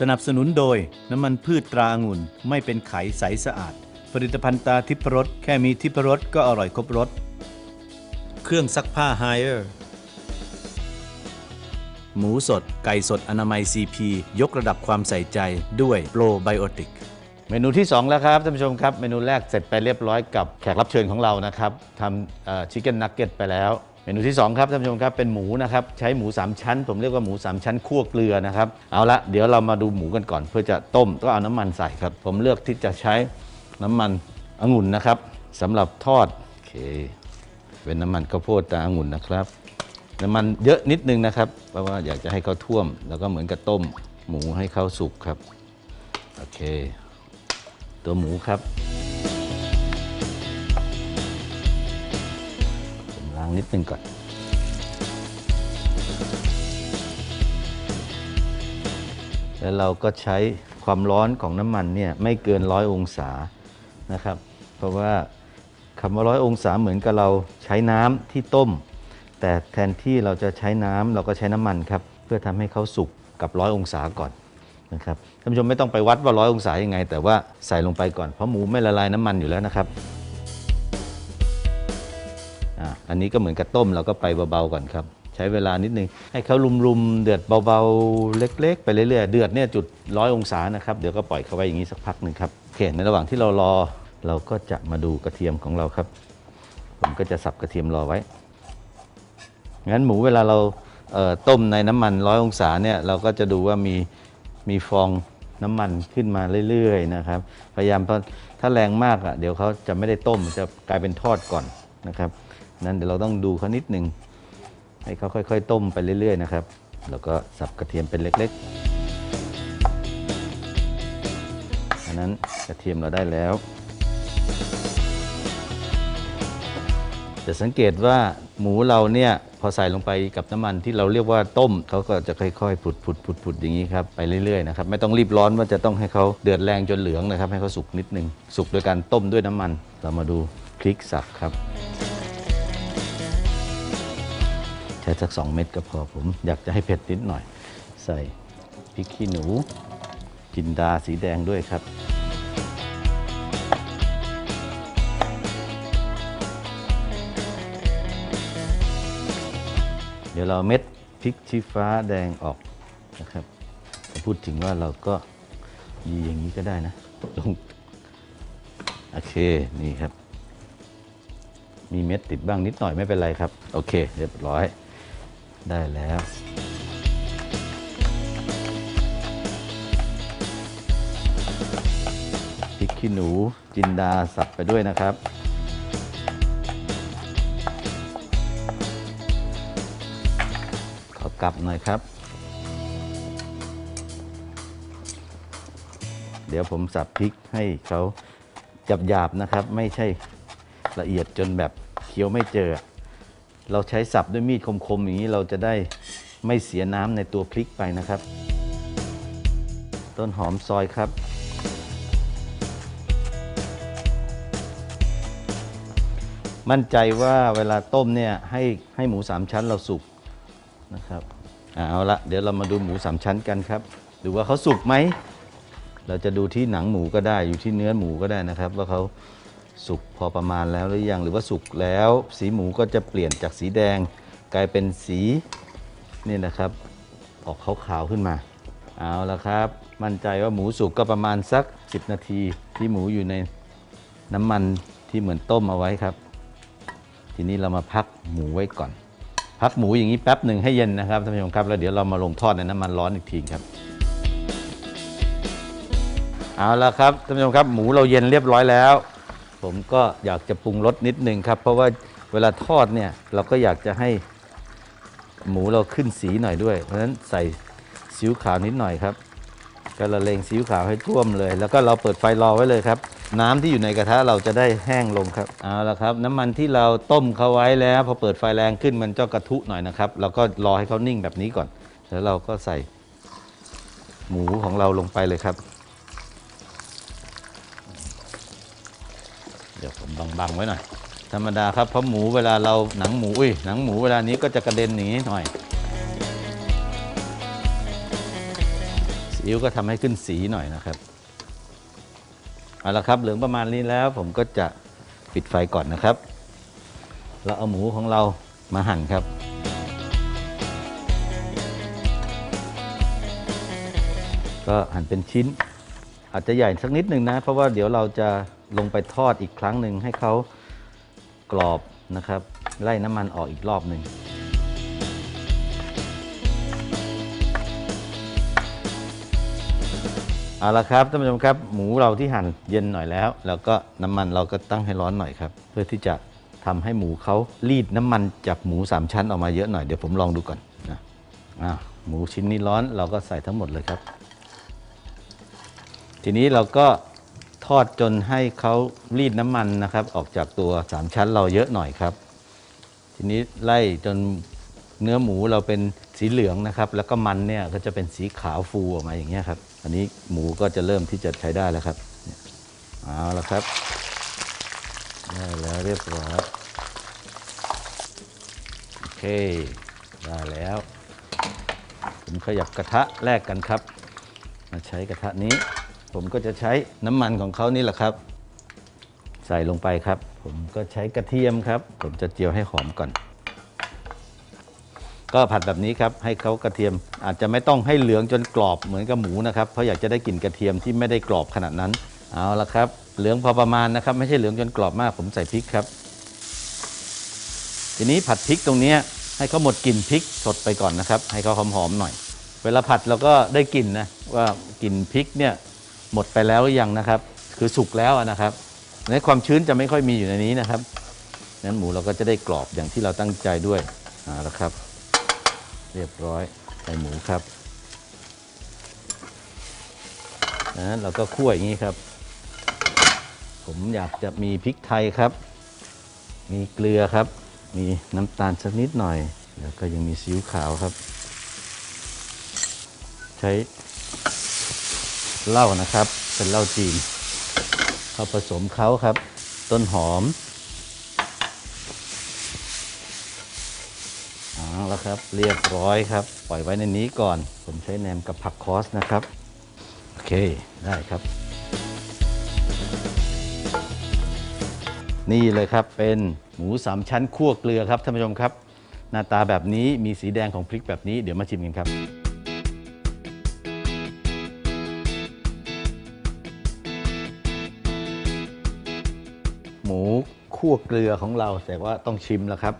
สนับสนุนโดยน้ำมันพืชตราองุ่นไม่เป็นไขใสสะอาด ผลิตภัณฑ์ตาทิพรสแค่มีทิพรสก็อร่อยครบรสเครื่องซักผ้าไฮเออร์หมูสด ไก่สดอนามัย CP ยกระดับความใส่ใจด้วยโปรไบโอติก เมนูที่ 2 แล้วครับท่านผู้ชมครับ เมนูแรกเสร็จไปเรียบร้อยกับแขกรับเชิญของเรานะครับทำชิคเก้นนักเก็ตไปแล้ว เมนูที่2ครับท่านผู้ชมครับเป็นหมูนะครับใช้หมู 3 ชั้น ผมเรียกว่าหมู 3 ชั้นคั่วเกลือนะครับเอาละเดี๋ยวเรามาดูหมูกันก่อน เพื่อจะต้มก็เอาน้ำมันใส่ครับ ผมเลือกที่จะใช้น้ำมันองุ่นนะครับสำหรับทอดโอเคเป็นน้ำมันข้าวโพดตาองุ่นนะครับน้ำมันเยอะนิดนึงนะครับ เพราะว่าอยากจะให้เขาท่วม แล้วก็เหมือนกับต้มหมูให้เขาสุกครับโอเค ตัวหมูครับ นิดนึงก่อน แล้วเราก็ใช้ความร้อนของน้ำมันเนี่ยไม่เกินร้อยองศานะครับ เพราะว่าคำว่าร้อยองศาเหมือนกับเราใช้น้ำที่ต้ม แต่แทนที่เราจะใช้น้ำเราก็ใช้น้ำมันครับเพื่อทำให้เขาสุกกับร้อยองศาก่อนนะครับท่านผู้ชมไม่ต้องไปวัดว่าร้อยองศายังไง แต่ว่าใส่ลงไปก่อนเพราะหมูไม่ละลายน้ำมันอยู่แล้วนะครับ อันนี้ก็เหมือนกับต้มเราก็ไปเบาๆก่อนครับ ใช้เวลานิดนึง ให้เขาลุมๆ เดือดเบาๆ เล็ก ๆ ไปเรื่อยๆ เดือดเนี่ยจุดร้อยองศานะครับ เดี๋ยวก็ปล่อยเขาไว้อย่างนี้สักพักหนึ่งครับโอเคในระหว่างที่เรารอเราก็จะมาดูกระเทียมของเราครับ ผมก็จะสับกระเทียมรอไว้ งั้นหมูเวลาเราเต้มในน้ำมันร้อยองศาเนี่ยเราก็จะดูว่ามีมีฟองน้ำมันขึ้นมาเรื่อยๆนะครับ พยายามถ้าแรงมากอะเดี๋ยวเขาจะไม่ได้ต้มจะกลายเป็นทอดก่อนนะครับ นั้นเดี๋ยวเราต้องดูเขานิดหนึ่งให้เขาค่อย ๆ ต้มไปเรื่อย ๆ นะครับ แล้วก็สับกระเทียมเป็นเล็ก ๆ อันนั้นกระเทียมเราได้แล้ว จะสังเกตว่าหมูเราเนี่ยพอใส่ลงไปกับน้ำมันที่เราเรียกว่าต้มเขาก็จะค่อยๆผุดผุดผุดผุดอย่างนี้ครับไปเรื่อยๆนะครับไม่ต้องรีบร้อนว่าจะต้องให้เขาเดือดแรงจนเหลืองนะครับ ให้เขาสุกนิดนึงสุกโดยการต้มด้วยน้ำมัน เรามาดูพริกสับครับ ใช้สัก2เม็ดก็พอผม อยากจะให้เผ็ดนิดหน่อย ใส่พริกขี้หนูจินดาสีแดงด้วยครับ เดี๋ยวเราเม็ดพริกชี้ฟ้าแดงออกนะครับพูดถึงว่าเราก็ยีอย่างนี้ก็ได้นะลงโอเค นี่ครับ มีเม็ดติดบ้างนิดหน่อยไม่เป็นไรครับ โอเค เรียบร้อย ได้แล้วพริกขี้หนูจินดาสับไปด้วยนะครับขอกลับหน่อยครับ เดี๋ยวผมสับพริกให้เขาหยาบๆนะครับ ไม่ใช่ละเอียดจนแบบเคี้ยวไม่เจอ เราใช้สับด้วยมีดคมๆอย่างนี้เราจะได้ไม่เสียน้ำในตัวพริกไปนะครับ ต้นหอมซอยครับ มั่นใจว่าเวลาต้มเนี่ยให้ให้หมูสามชั้นเราสุกนะครับเอาละเดี๋ยวเรามาดูหมูสามชั้นกันครับ ดูว่าเขาสุกไหม เราจะดูที่หนังหมูก็ได้อยู่ที่เนื้อหมูก็ได้นะครับ ว่าเขา สุกพอประมาณแล้วหรือยังหรือว่าสุกแล้ว สีหมูก็จะเปลี่ยนจากสีแดง กลายเป็นสีนี่นะครับ ออกขาวๆขึ้นมาเอาละครับ มั่นใจว่าหมูสุกก็ประมาณสัก 10 นาที ที่หมูอยู่ในน้ำมันที่เหมือนต้มเอาไว้ครับ ทีนี้เรามาพักหมูไว้ก่อน พักหมูอย่างนี้แป๊บหนึ่งให้เย็นนะครับท่านผู้ชมครับแล้วเดี๋ยวเรามาลงทอดในน้ำมันร้อนอีกทีครับเอาละครับท่านผู้ชมครับหมูเราเย็นเรียบร้อยแล้ว ผมก็อยากจะปรุงรสนิดนึงครับ เพราะว่าเวลาทอดเนี่ยเราก็อยากจะให้หมูเราขึ้นสีหน่อยด้วย เพราะฉะนั้นใส่ซีอิ๊วขาวนิดหน่อยครับก็ละเลงซีอิ๊วขาวให้ท่วมเลย แล้วก็เราเปิดไฟรอไว้เลยครับ น้ำที่อยู่ในกระทะเราจะได้แห้งลงครับเอาละครับ น้ำมันที่เราต้มเขาไว้แล้ว พอเปิดไฟแรงขึ้นมันจะกระทุหน่อยนะครับเราก็รอให้เขานิ่งแบบนี้ก่อน แล้วเราก็ใส่หมูของเราลงไปเลยครับ บังๆไว้หน่อย ธรรมดาครับเพราะหมูเวลาเราหนังหมูอุ้ยหนังหมูเวลานี้ก็จะกระเด็นอย่างนี้หน่อยซีอิ๊วก็ทำให้ขึ้นสีหน่อยนะครับเอาละครับเหลืองประมาณนี้แล้วผมก็จะปิดไฟก่อนนะครับ เราเอาหมูของเรามาหั่นครับก็หั่นเป็นชิ้น อาจจะใหญ่สักนิดหนึ่งนะ เพราะว่าเดี๋ยวเราจะลงไปทอดอีกครั้งหนึ่งให้เขากรอบนะครับ ไล่น้ำมันออกอีกรอบหนึ่งเอาละครับท่านผู้ชมครับ หมูเราที่หั่นเย็นหน่อยแล้ว แล้วก็น้ำมันเราก็ตั้งให้ร้อนหน่อยครับ เพื่อที่จะทำให้หมูเขารีดน้ำมันจากหมูสามชั้นออกมาเยอะหน่อย เดี๋ยวผมลองดูก่อนนะหมูชิ้นนี้ร้อนเราก็ใส่ทั้งหมดเลยครับ ทีนี้เราก็ทอดจนให้เขารีดน้ำมันนะครับ ออกจากตัวสามชั้นเราเยอะหน่อยครับ ทีนี้ไล่จนเนื้อหมูเราเป็นสีเหลืองนะครับ แล้วก็มันเนี่ยก็จะเป็นสีขาวฟูออกมาอย่างเงี้ยครับ อันนี้หมูก็จะเริ่มที่จะใช้ได้แล้วครับเอาละครับได้แล้วเรียบร้อยโอเคได้แล้ว ผมขยับกระทะแรกกันครับ มาใช้กระทะนี้ ผมก็จะใช้น้ำมันของเขานี่แหละครับ ใส่ลงไปครับ ผมก็ใช้กระเทียมครับ ผมจะเจียวให้หอมก่อน ก็ผัดแบบนี้ครับให้เขากระเทียมอาจจะไม่ต้องให้เหลืองจนกรอบเหมือนกับหมูนะครับเพราะอยากจะได้กลิ่นกระเทียมที่ไม่ได้กรอบขนาดนั้นเอาละครับ เหลืองพอประมาณนะครับ ไม่ใช่เหลืองจนกรอบมาก ผมใส่พริกครับ ทีนี้ผัดพริกตรงนี้ให้เขาหมดกลิ่นพริกสดไปก่อนนะครับ ให้เขาหอมๆหน่อย เวลาผัดเราก็ได้กลิ่นนะว่ากลิ่นพริกเนี่ย หมดไปแล้วหรือยังนะครับ คือสุกแล้วนะครับในความชื้นจะไม่ค่อยมีอยู่ในนี้นะครับนั้นหมูเราก็จะได้กรอบอย่างที่เราตั้งใจด้วยเอาละครับ เรียบร้อยใส่หมูครับนะเราก็คั่วอย่างนี้ครับ ผมอยากจะมีพริกไทยครับ มีเกลือครับ มีน้ำตาลสักนิดหน่อย แล้วก็ยังมีซีอิ๊วขาวครับ ใช้ เหล้านะครับ เป็นเหล้าจีนเอาผสมเขาครับ ต้นหอมเอาแล้วครับ เรียบร้อยครับ ปล่อยไว้ในนี้ก่อน ผมใช้แหนมกับผักคอสนะครับ โอเค ได้ครับ นี่เลยครับ เป็นหมูสามชั้นคั่วเกลือครับท่านผู้ชมครับ หน้าตาแบบนี้มีสีแดงของพริกแบบนี้ เดี๋ยวมาชิมกันครับ มูคั่วเกลือของเรา แต่ว่าต้องชิมแล้วครับ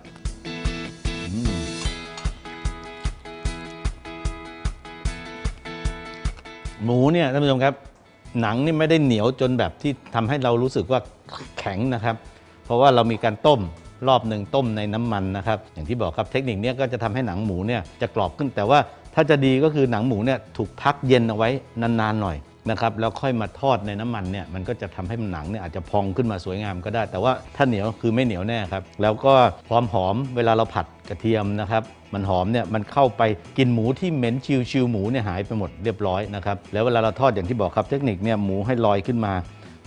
หมูเนี่ยท่านผู้ชมครับ หนังนี่ไม่ได้เหนียวจนแบบที่ทำให้เรารู้สึกว่าแข็งนะครับ เพราะว่าเรามีการต้มรอบหนึ่งต้มในน้ำมันนะครับ อย่างที่บอกครับเทคนิคเนี้ยก็จะทำให้หนังหมูเนี่ยจะกรอบขึ้นแต่ว่าถ้าจะดีก็คือหนังหมูเนี่ยถูกพักเย็นเอาไว้นานๆหน่อย นะครับแล้วค่อยมาทอดในน้ำมันเนี่ยมันก็จะทำให้หนังเนี่ยอาจจะพองขึ้นมาสวยงามก็ได้ แต่ว่าถ้าเหนียวคือไม่เหนียวแน่ครับแล้วก็ความหอมเวลาเราผัดกระเทียมนะครับมันหอมเนี่ยมันเข้าไปกินหมูที่เหม็นชิวชิวๆหมูเนี่ยหายไปหมดเรียบร้อยนะครับแล้วเวลาเราทอดอย่างที่บอกครับเทคนิคเนี่ยหมูให้ลอยขึ้นมา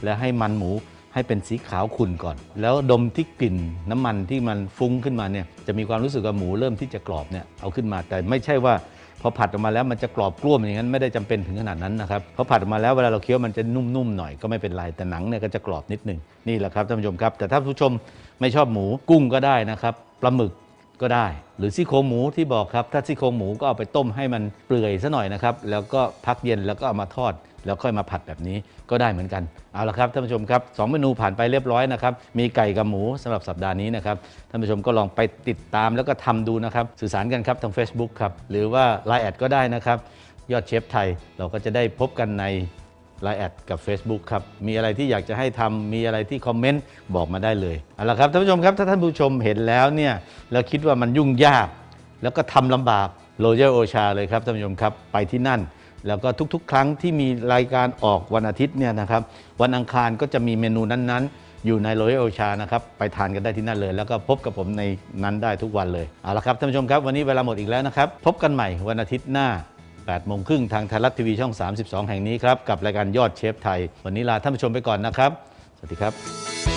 แล้วให้มันหมูให้เป็นสีขาวขุ่นก่อน แล้วดมที่กลิ่นน้ำมันที่มันฟุ้งขึ้นมาเนี่ยจะมีความรู้สึกว่าหมูเริ่มที่จะกรอบเนี่ยเอาขึ้นมาแต่ไม่ใช่ว่า อผัดออกมาแล้วมันจะกรอบกล้วมอย่างนั้นไม่ได้จำเป็นถึงขนาดนั้นนะครับพอผัดออกมาแล้วเวลาเราเคี้ยวมันจะนุ่มๆหน่อยก็ไม่เป็นไรแต่หนังเนี่ยก็จะกรอบนิดหนึงนี่แหละครับท่านผู้ชมครับ แต่ถ้าผู้ชมไม่ชอบหมูกุ้งก็ได้นะครับปลาหมึก ก็ได้ หรือซี่โครงหมูที่บอกครับ ถ้าซี่โครงหมูก็เอาไปต้มให้มันเปลือยซะหน่อยนะครับ แล้วก็พักเย็นแล้วก็เอามาทอด แล้วค่อยมาผัดแบบนี้ก็ได้เหมือนกัน เอาละครับท่านผู้ชมครับสองเมนูผ่านไปเรียบร้อยนะครับ มีไก่กับหมูสำหรับสัปดาห์นี้นะครับท่านผู้ชมก็ลองไปติดตามแล้วก็ทำดูนะครับ สื่อสารกันครับทาง Facebook ครับหรือว่า Line แอดก็ได้นะครับยอดเชฟไทยเราก็จะได้พบกันใน ไลน์แอดกับ Facebook ครับ มีอะไรที่อยากจะให้ทำมีอะไรที่คอมเมนต์บอกมาได้เลยเอาละครับท่านผู้ชมครับถ้าท่านผู้ชมเห็นแล้วเนี่ยแล้วคิดว่ามันยุ่งยาก แล้วก็ทำลำบากโรเจอร์โอชาเลยครับท่านผู้ชมครับไปที่นั่น แล้วก็ทุกๆ ครั้งที่มีรายการออกวันอาทิตย์เนี่ยนะครับวันอังคารก็จะมีเมนูนั้นๆ อยู่ในโรเจอร์โอชานะครับไปทานกันได้ที่นั่นเลย แล้วก็พบกับผมในนั้นได้ทุกวันเลยเอาละครับท่านผู้ชมครับวันนี้เวลาหมดอีกแล้วนะครับพบกันใหม่วันอาทิตย์หน้า 8โมงครึ่งทางไทยรัฐทีวีช่อง 32 แห่งนี้ครับ กับรายการยอดเชฟไทย วันนี้ลาท่านผู้ชมไปก่อนนะครับ สวัสดีครับ